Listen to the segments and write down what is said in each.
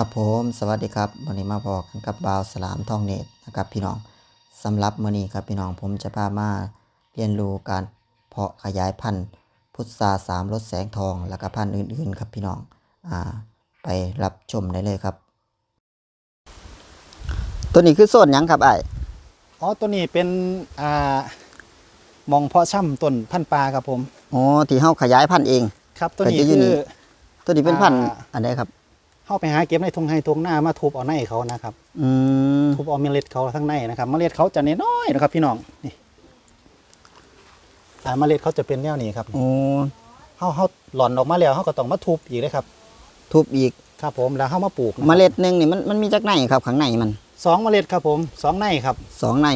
ครับผมสวัสดีครับวันนี้มาพอกันกับบาวสลามทองเนตรนะครับพี่น้องสำหรับมื้อนี้ครับพี่น้องผมจะพามาเรียนรู้การเพาะขยายพันธุ์พุทราสามรสแสงทอง แล้วก็พันธุ์อื่นๆ ครับพี่น้องอ่าไปรับชมได้เลยครับ ตัวนี้คือโซนหยังครับไอ้ายอ๋อตัวนี้เป็นอ่ามองเพาะช่ำต้นพันธุ์ปลาครับผมอ๋อที่เฮาขยายพันธุ์เอง ครับตัวก็นี้จะอยู่คืนี่อตัวนี้เป็นพันธุ์อ่าอันใดครับ เข้าไปหาเก็บในทงไฮทงหน้ามาทุบเอาในเขานะครับ อืมทุบเอาเมล็ดเขาทั้งในนะครับเมล็ดเขาจะน้อยๆนะครับ พี่น้องนี่อ่าเมล็ดเขาจะเป็นแนวนี้ครับโอ้เขาเขาหล่อนออกมาแล้วเขาก็ต้องมาทุบอีกเลยครับ ทุบอีกครับผมแล้วเขามาปลูกนะคเมรับล็ดหนึงนี่มันมันมีจักในครับข้างในมันสองเมล็ดครับผมสองในครับสองใน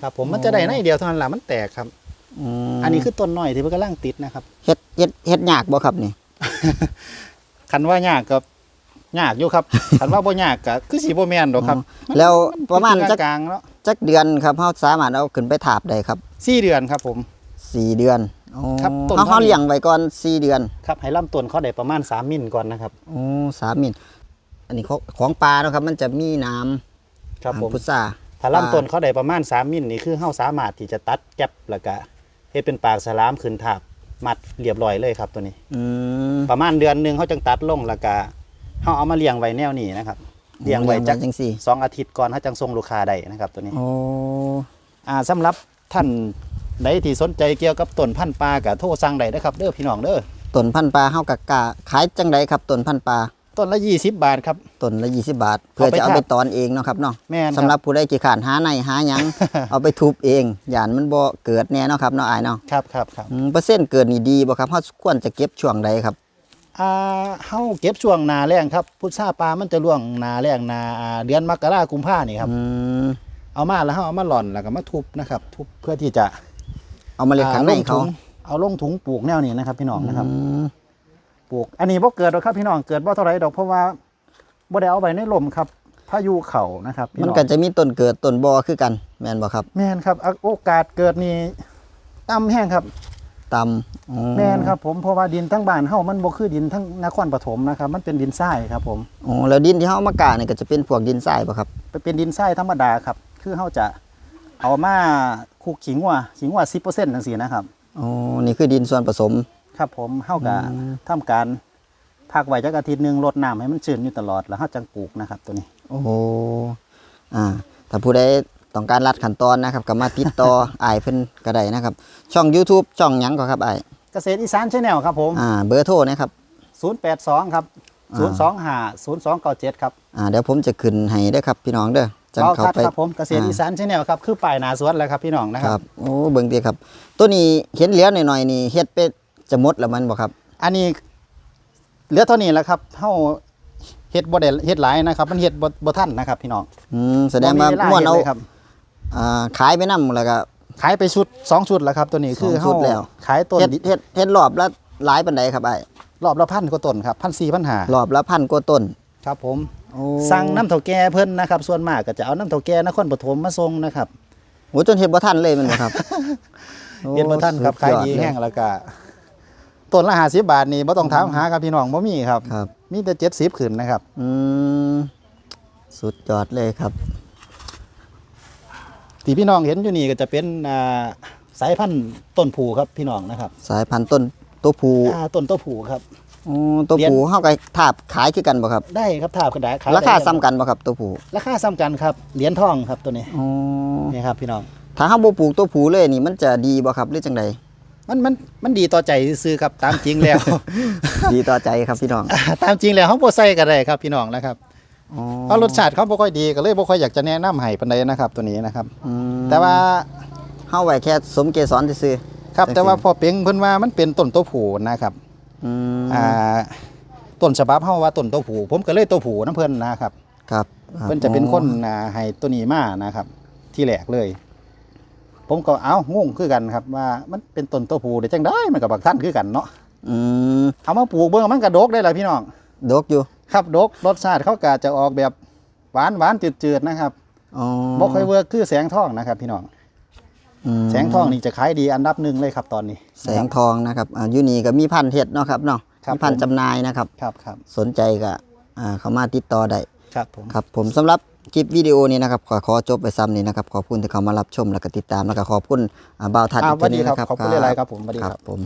ครับ ผมอ๋อมันจะได้ในเดียวเท่านั้นแหละมันแตกครับมอันนี้คือต้นน้อยที่มันกำลังติดนะครับเฮ็ดเฮ็ดเฮ็ดยากบ่ครับนี่คันว่ายากกับ ยากอยู่ครับคันว่าบ่ยากก็คือสีบ่แม่นดอกครับอ๋อแล้วประมาณจักกลางๆเนาะจักเดือนครับเฮาสามารถเอาขึ้นไปถาบได้ครับสี่เดือนครับผมสี่เดือนอ๋อครับต้นเฮาเท่านี้เฮาเลี้ยงไว้ก่อนสี่เดือนครับให้ลำต้นเขาได้ประมาณ3มิลก่อนนะครับโอ้สามมิลอันนี้ของของปลาเนาะครับ มันจะมีน้ำครับผมพุทราถ้าลำต้นเขาได้ประมาณ3มิลนี่คือเฮาสามารถที่จะตัดแก็บแล้วก็เฮ็ดเป็นปากสลามขึ้นถาบมัดเรียบร้อยเลยครับตัวนี้อืมประมาณเดือนหนึงเขาจังตัดลงแล้วก็ เฮาเอามาเลี้ยงไว้แนวนี้นะครับเลี้ยงไว้จักจังซี่สองอาทิตย์ก่อนเขาจังส่งลูกค้าได้นะครับ ตัวนี้โอ้อ่าสำหรับท่านใดที่สนใจเกี่ยวกับต้นพันธุ์ปลาก็โทรสั่งได้นะครับเด้อพี่น้องเด้อต้นพันธุ์ปลาเฮากะกะขายจังไดครับต้นพันธุ์ปลาต้นละ 20 บาทครับต้นละ 20 บาท เพื่อเอาไปจะเอาทาบไปตอนเองเนาะครับเนาะแม่นสำหรับผู้ใดขี้ขานหาในหาหยังเอาไปทุบเองย่านมันบ่เกิดแน่เนาะครับเนาะอ้ายเนาะครับครับครับอืมเปอร์เซ็นต์เกิดนี่ดีบ่ครับเฮาควรจะเก็บช่วงใดครับ อ่าเฮาเก็บช่วงหนาแรงครับพุทราปลามันจะร่วงหนาแรงหนาอ่าเดือนมกรากุมภานี่ครับ อืมเอามาแล้วเฮาเอามาหล่อนแล้วก็มาทุบนะครับ ทุบเพื่อที่จะเอาเมาเล็ดข้างในอ่ลเขาถุเอาลงถุงปลูกแนวนี้นะครับ พี่น้องนะครับ อืมปลูก อันนี้บ่เกิดหรอกครับพี่น้องเกิดบ่เท่าไหรดอกเพราะว่าบ่ได้เอาไว้ในลมครับพายุเข่านะครับพี่มันน้อง ก็จะมีต้นเกิดต้นบ่อคือกัน แม่นบ่ครับ แม่นครับอะโอกาสเกิดนี่ต่ำแห้งครับ ตำอ๋อแม่นครับผมเพราะว่าดินทั้งบ้านเฮามันบ่คือดินทั้งนครปฐมนะครับ มันเป็นดินทรายครับผมอ๋อแล้วดินที่เฮาเอามากาเนี่ยก็จะเป็นพวกดินทรายบ่ครับ เป็นดินทรายธรรมดาครับ คือเฮาจะเอามาคลุกขิงว่าขิงว่า10%จังซี่นะครับอ๋อนี่คือดินส่วนผสม ครับผมเฮาก็อืมทำการพักไว้จักอาทิตย์หนึงรดน้ำให้มันชื้นอยู่ตลอดแล้วเฮาจังปลูกนะครับ ตัวนี้ โอ้โหอ่าถ้าผู้ใด ต้องการรัดขั้นตอนนะครับก็มาติดต่ออ้ายเพิ่นก็ได้นะครับ ช่อง YouTube ช่องหยังก็ครับอ้ายเกษตรอีสานชาแนลครับผมอ่าเบอร์โทรนะครับ082ครับอ่า025 0297ครับอ่าเดี๋ยวผมจะขึ้นให้เด้อครับพี่น้องเด้อจังเอาเข้าครับไป ครับผมเกษตรอีสานชาแนลครับคือป้ายหนาสวนแล้วครับพี่น้องนะคครัรับบโอ้เบิ่งติครับ ตัวนี้เห็นเหลี้ยวหน่อยๆนี่เฮ็ดไปจะหมดแล้วมันบ่ครับ อันนี้เหลือเท่านี้แหละครับเฮาเฮ็ดบ่ได้เฮ็ดหลายนะครับ มันเฮ็ดบ่บ่ทันนะครับ พี่น้อง อืมแสดงว่าบ่ลม่วนเอาฮ็ดลยครับ อ่าขายไปนำแล้วก็ขายไปชุดสองชุดแล้วครับ ตัวนี้คือสองชุเฮาดแล้วขายต้นเฮ็ดเฮ็ดเฮ็ดรอบละหลายปานใดครับอ้ายรอบละพันกว่าต้นครับพันสี่พันหารอบละพันกว่าต้นครับผมโอ้สั่งน้ำเถาแก่เพิ่นนะครับ ส่วนมากก็จะเอาน้ำเถาแก่นครปฐมมาส่งนะครับโหจนเฮ็ดบ่ทันเลยแมันบ่ครับโอ้เรียนบ่ทันครับสุขายอดีเลแห้งแล้วก็ต้นละ50บาทนี่บ่ต้องถามหาครับพี่น้องบ่มีครับครับมีแต่70ขึ้นนะครับ อืมสุดยอดเลยครับ ที่พี่น้องเห็นอยู่นี่ก็จะเป็นอ่าสายพันธุ์ต้นผูครับพี่น้องนะครับสายพันธุ์ต้นตัวผูอ่าต้นตัวผูครับ อ๋อตัวเรียนผูเฮาก็ทาบขายคือกันบ่ครับ ได้ครับถาบกระดาษขยราคาได้ซ้ำกันบ่ครับตัวผูราคาซ้ำกันครับเหรียญทองครับตัวนี้อ๋อนี่ครับพี่น้อง ถ้าเฮาบ่ปลูกตัวผูเลยนี่มันจะดีบ่ครับหรือจังใดมันมันมันดีต่อใจซื้อๆครับตามจริงแล้ว ดีต่อใจครับพี่น้อง ตามจริงแล้วเขาบ่ใส่ก็ได้ครับพี่น้องนะครับอ๋อ เพราะรสชาติเขาบ่ค่อยดีก็เลยบ่ค่อยอยากจะแนะนำให้ปานใดนะครับตัวนี้นะครับอืมแต่ว่าเฮาไว้แค่สมเกสรซื่อครับจังสิแต่ว่าพอเปียงเพิ่นว่ามันเป็นต้นตัวผูนะครับๆอืมอ่าต้นฉบับเฮาว่าต้นตัวผูผมก็เลยตัวผูน้ำเพิ่นนะครับครับ ครับ เพิ่นจะเป็นคนอ่าให้ตัวนี้มานะครับ ที่แรกเลย ผมก็เอ้างงคือกันครับ ว่ามันเป็นต้นตัวผูได้จังได้มันก็บักท่านคือกันเนาะอืมเอามาปลูกเบิ่งมันก็ดกได้ล่ะพี่น้องดกอยู่ ครับดกรสชาติเขาก็จะออกแบบหวานหวานจืดๆนะครับอ๋อบ่ค่อยเวิร์กคือแสงทองนะครับ พี่น้องอืมแสงทองนี่จะขายดีอันดับหนึ่งเลยครับตอนนี้ แสงทองนะครับอ่าอยู่นี่ก็มีพันธุ์เห็ดเนาะครับเนาะครับมีพันธุ์ผมจำหน่ายนะครับครับครับสนใจก็อ่าเข้ามาติดต่อได้ครับผมครับผมสำหรับคลิปวิดีโอนี้นะครับขอขอจบไปซ้ำนี้นะครับขอบคุณที่เข้ามารับชมแล้วก็ติดตามแล้วก็ขอบคุณอ่าบ่าวทัดอ่าอีกสวัสทีดีนึงครับนะครับขอบคุณหลายๆครับผมสวัสดีคครัรับบผม